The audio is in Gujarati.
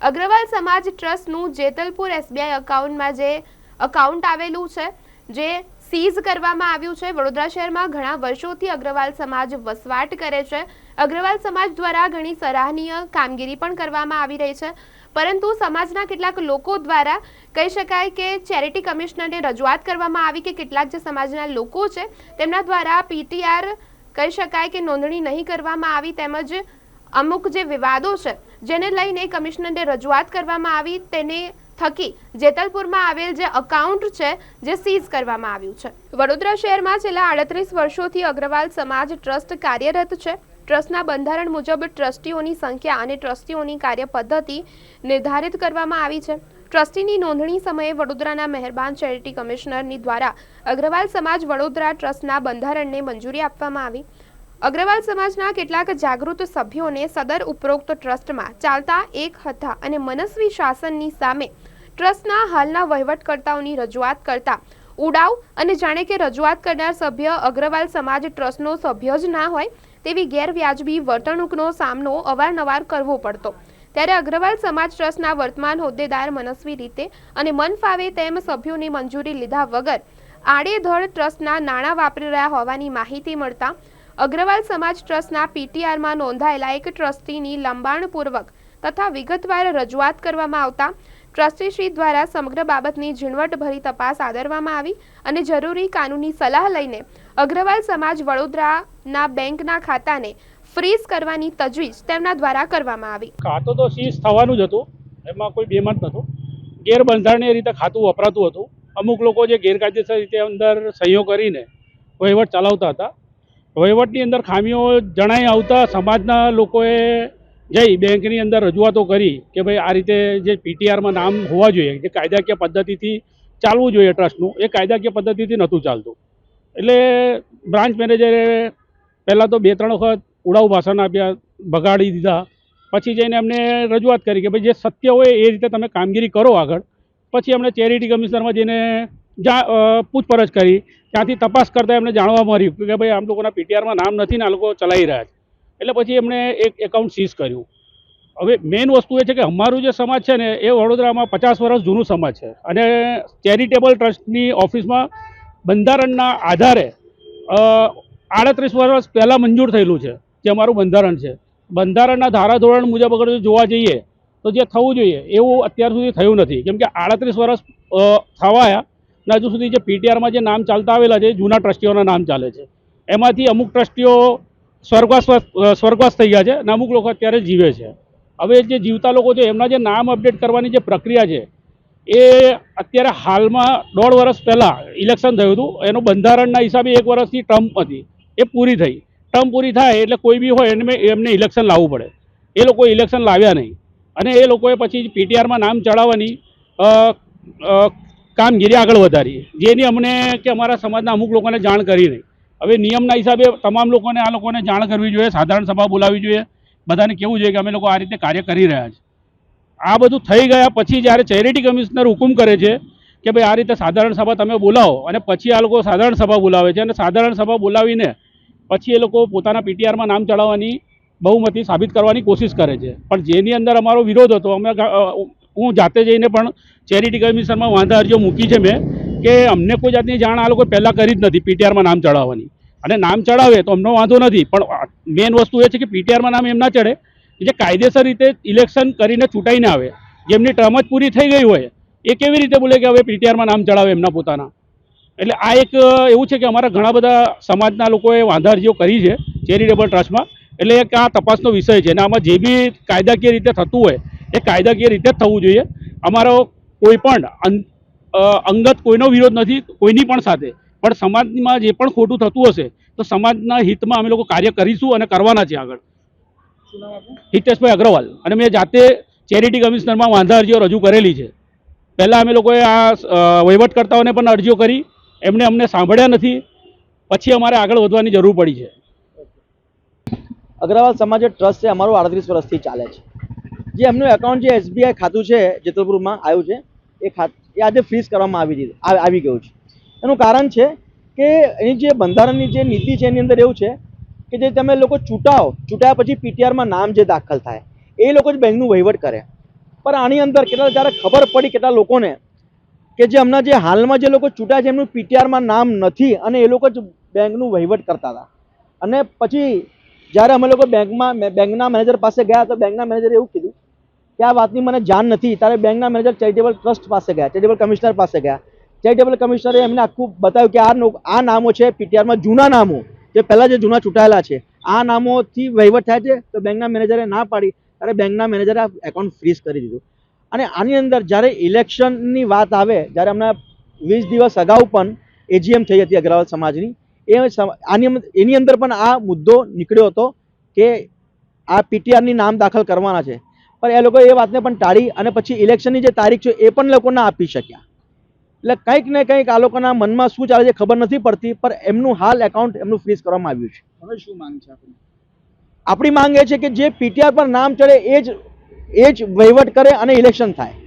અગ્રવાલ સમાજ ટ્રસ્ટનું જેતલપુર એસબીઆઈ અકાઉન્ટમાં જે અકાઉન્ટ આવેલું છે, જે સીઝ કરવામાં આવ્યું છે, વડોદરા શહેરમાં ઘણા વર્ષોથી અગ્રવાલ સમાજ વસવાટ કરે છે. અગ્રવાલ સમાજ દ્વારા ઘણી સરાહનીય કામગીરી પણ કરવામાં આવી રહી છે. પરંતુ સમાજના કેટલાક લોકો દ્વારા કહી શકાય કે ચેરિટી કમિશનરને રજૂઆત કરવામાં આવી કે કેટલાક જે સમાજના લોકો છે, તેમના દ્વારા પીટીઆર કહી શકાય કે નોંધણી નહીં કરવામાં આવી તેમજ અમુક જે વિવાદો છે જેને લઈને કમિશનરને રજૂઆત કરવામાં આવી, તેને થકી જેતલપુરમાં આવેલ જે અકાઉન્ટ છે, જે સીઝ કરવામાં આવ્યું છે. વડોદરા શહેરમાં છેલ્લા આડત્રીસ વર્ષોથી અગ્રવાલ સમાજ ટ્રસ્ટ કાર્યરત છે. ટ્રસ્ટના બંધારણ મુજબ ટ્રસ્ટીઓની સંખ્યા અને ટ્રસ્ટીઓની કાર્ય પદ્ધતિ નિર્ધારિત કરવામાં આવી છે. ટ્રસ્ટીની નોંધણી સમયે વડોદરાના મહેરબાન ચેરિટી કમિશનરની દ્વારા અગ્રવાલ સમાજ વડોદરા ટ્રસ્ટના બંધારણને મંજૂરી આપવામાં આવી. અગ્રવાલ સમાજના કેટલાક જાગૃત સભ્યોને સદર ઉપરોક્ત ટ્રસ્ટમાં ચાલતા એક હતા અને મનસ્વી શાસનની સામે ટ્રસ્ટના હાલના વહીવટકર્તાઓની રજૂઆત કરતા ઉડાવ અને જાણે કે રજૂઆત કરનાર સભ્ય અગ્રવાલ સમાજ ટ્રસ્ટનો સભ્ય જ ના હોય તેવી ગેરવ્યાજબી વર્તણૂકનો સામનો અવારનવાર કરવો પડતો. ત્યારે અગ્રવાલ સમાજ ટ્રસ્ટના વર્તમાન હોદ્દેદાર મનસ્વી રીતે અને મન ફાવે તેમ સભ્યોની મંજૂરી લીધા વગર આડેધડ ટ્રસ્ટના નાણાં વાપરી રહ્યા હોવાની માહિતી મળતા અગ્રવાલ સમાજ ટ્રસ્ટના પીટીઆરમાં નોંધાયેલા એક ટ્રસ્ટીની લંબાણપૂર્વક તથા વિગતવાર રજૂઆત કરવામાં આવતા ટ્રસ્ટીશ્રી દ્વારા સમગ્ર બાબતની ઝીણવટભરી તપાસ આદરવામાં આવી અને જરૂરી કાનૂની સલાહ લઈને અગ્રવાલ સમાજ વડોદરાના બેંકના ખાતાને ફ્રીઝ કરવાની તજવીજ તેમના દ્વારા કરવામાં આવી. ખાતું તો સીઝ થવાનું જ હતું. એમાં કોઈ બેમત નહોતું. ગેરબંધારણીય રીતે ખાતું વપરાતું હતું. અમુક લોકો જે ગેરકાયદેસર રીતે અંદર સહીઓ કરીને વહીવટ ચલાવતા હતા. વહીવટની અંદર ખામીઓ જણાઈ આવતા સમાજના લોકોએ જઈ બેંકની અંદર રજૂઆતો કરી કે ભાઈ આ રીતે જે પીટીઆરમાં નામ હોવા જોઈએ, જે કાયદાકીય પદ્ધતિથી ચાલવું જોઈએ ટ્રસ્ટનું, એ કાયદાકીય પદ્ધતિથી નહોતું ચાલતું. એટલે બ્રાન્ચ મેનેજરે પહેલાં તો બે ત્રણ વખત ઉડાઉ ભાષણ આપ્યા, ભગાડી દીધા. પછી જઈને એમને રજૂઆત કરી કે ભાઈ જે સત્ય હોય એ રીતે તમે કામગીરી કરો આગળ. પછી એમણે ચેરિટી કમિશનરમાં જઈને જા પૂછપરછ કરી. ત્યાંથી તપાસ કરતાં એમને જાણવા મળ્યું કે ભાઈ આમ લોકોના પીટીઆરમાં નામ નથી ને આ લોકો ચલાવી રહ્યા છે. એટલે પછી એમણે એક એકાઉન્ટ સીઝ કર્યું. હવે મેઇન વસ્તુ એ છે કે અમારું જે સમાજ છે ને એ વડોદરામાં પચાસ વર્ષ જૂનું સમાજ છે. અને ચેરિટેબલ ટ્રસ્ટની ઓફિસમાં બંધારણના આધારે આડત્રીસ વર્ષ પહેલાં મંજૂર થયેલું છે જે અમારું બંધારણ છે. બંધારણના ધારાધોરણ મુજબ અગર જોવા જઈએ તો જે થવું જોઈએ એવું અત્યાર સુધી થયું નથી. કેમ કે આડત્રીસ વર્ષ અ, થવા આવ્યા ને હજુ સુધી જે પીટીઆરમાં જે નામ ચાલતા આવેલા છે જૂના ટ્રસ્ટીઓના નામ ચાલે છે. એમાંથી અમુક ટ્રસ્ટીઓ સ્વર્ગવાસ સ્વર્ગવાસ થઈ ગયા છે અને અમુક લોકો અત્યારે જીવે છે. હવે જે જીવતા લોકો છે, એમના જે નામ અપડેટ કરવાની જે પ્રક્રિયા છે, એ અત્યારે હાલમાં દોઢ વર્ષ પહેલાં ઇલેક્શન થયું હતું. એનું બંધારણના હિસાબે એક વર્ષની ટર્મ હતી. એ પૂરી થઈ. ટર્મ પૂરી થાય એટલે કોઈ બી હોય એને એમને ઇલેક્શન લાવવું પડે. એ લોકો ઇલેક્શન લાવ્યા નહીં. અને એ લોકોએ પછી પીટીઆરમાં નામ ચડાવવાની કામગીરી આગળ વધારીએ. જેની અમને કે અમારા સમાજના અમુક લોકોને જાણ કરી નહીં. હવે નિયમના હિસાબે તમામ લોકોને, આ લોકોને જાણ કરવી જોઈએ, સાધારણ સભા બોલાવવી જોઈએ. બધાને કેવું જોઈએ કે અમે લોકો આ રીતે કાર્ય કરી રહ્યા છે. આ બધું થઈ ગયા પછી જ્યારે ચેરિટી કમિશનર હુકુમ કરે છે કે ભાઈ આ રીતે સાધારણ સભા તમે બોલાવો અને પછી આ લોકો સાધારણ સભા બોલાવે છે અને સાધારણ સભા બોલાવીને પછી એ લોકો પોતાના પીટીઆરમાં નામ ચડાવવાની બહુમતી સાબિત કરવાની કોશિશ કરે છે. પણ જેની અંદર અમારો વિરોધ હતો, અમે હું જાતે જઈને પણ ચેરિટી કમિશનમાં વાંધા અરજીઓ મૂકી છે મેં, કે અમને કોઈ જાતની જાણ આ લોકો પહેલાં કરી જ નથી પીટીઆરમાં નામ ચડાવવાની અને નામ ચડાવે તો અમનો વાંધો નથી, પણ મેઇન વસ્તુ એ છે કે પીટીઆરમાં નામ એમ ના ચડે જે કાયદેસર રીતે ઇલેક્શન કરીને ચૂંટાઈને આવે જેમની ટર્મ જ પૂરી થઈ ગઈ હોય, એ કેવી રીતે બોલે કે હવે પીટીઆરમાં નામ ચડાવે એમના પોતાના. એટલે આ એક એવું છે કે અમારા ઘણા બધા સમાજના લોકોએ વાંધા અરજીઓ કરી છે, ચેરિટેબલ ટ્રસ્ટમાં, એટલે એક આ તપાસનો વિષય છે. અને આમાં જે બી કાયદાકીય રીતે થતું હોય એ કાયદાકીય રીતે જ થવું જોઈએ. અમારો કોઈ પણ અંગત કોઈનો વિરોધ નથી, કોઈની પણ સાથે. પણ સમાજમાં જે પણ ખોટું થતું હશે, તો સમાજના હિતમાં અમે લોકો કાર્ય કરીશું અને કરવાના છે આગળ. હિતેશભાઈ અગ્રવાલ. અને મેં જાતે ચેરિટી કમિશનરમાં વાંધા અરજીઓ રજૂ કરેલી છે. પહેલાં અમે લોકોએ આ વહીવટકર્તાઓને પણ અરજીઓ કરી. એમને અમને સાંભળ્યા નથી. પછી અમારે આગળ વધવાની જરૂર પડી છે. અગ્રવાલ, સમાજ ટ્રસ્ટ છે, અમારું આડત્રીસ વર્ષથી ચાલે છે. જે એમનું એકાઉન્ટ જે એસબીઆઈ ખાતું છે, જેતલપુરમાં આવ્યું છે, એ એ આજે ફ્રીઝ કરવામાં આવી દીધું આવી ગયું છે. એનું કારણ છે કે એની જે બંધારણની જે નીતિ છે, એની અંદર એવું છે કે જે તમે લોકો ચૂંટાઓ, ચૂંટાયા પછી પીટીઆરમાં નામ જે દાખલ થાય, એ લોકો જ બેંકનું વહીવટ કરે. પણ આની અંદર કેટલા, જ્યારે ખબર પડી કેટલા લોકોને કે જે હમણાં જે હાલમાં જે લોકો ચૂંટાય છે, એમનું પીટીઆરમાં નામ નથી અને એ લોકો જ બેંકનું વહીવટ કરતા હતા. અને પછી જ્યારે અમે લોકો બેંકમાં બેંકના મેનેજર પાસે ગયા, તો બેંકના મેનેજરે એવું કીધું કે આ વાતની મને જાણ નથી. ત્યારે બેંકના મેનેજર ચેરિટેબલ ટ્રસ્ટ પાસે ગયા, ચેરિટેબલ કમિશનર પાસે ગયા. ચેરિટેબલ કમિશનરે એમને આખું બતાવ્યું કે આ આ નામો છે પીટીઆરમાં જૂના નામો, જે પહેલાં જે જૂના ચૂંટાયેલા છે. આ નામોથી વહીવટ થાય છે તો બેંકના મેનેજરે ના પાડી, ત્યારે બેંકના મેનેજરે આ એકાઉન્ટ ફ્રીઝ કરી દીધું. અને આની અંદર જ્યારે ઇલેક્શનની વાત આવે, જ્યારે હમણાં વીસ દિવસ અગાઉ પણ એજીએમ થઈ હતી અગ્રવાલ સમાજની, એ આની એની અંદર પણ આ મુદ્દો નીકળ્યો હતો કે આ પીટીઆરની નામ દાખલ કરવાના છે. પણ એ લોકો એ વાતને પણ ટાળી અને પછી ઇલેક્શનની જે તારીખ છે એ પણ લોકોને આપી શક્યા. એટલે કંઈક ને કંઈક આ લોકોના મનમાં શું ચાલે છે ખબર નથી પડતી પણ એમનું હાલ એકાઉન્ટ એમનું ફ્રીઝ કરવામાં આવ્યું છે. હવે શું માંગ છે આપણી? આપણી માંગ એ છે કે જે પીટીઆર પર નામ ચડે એ જ એ જ વહીવટ કરે અને ઇલેક્શન થાય.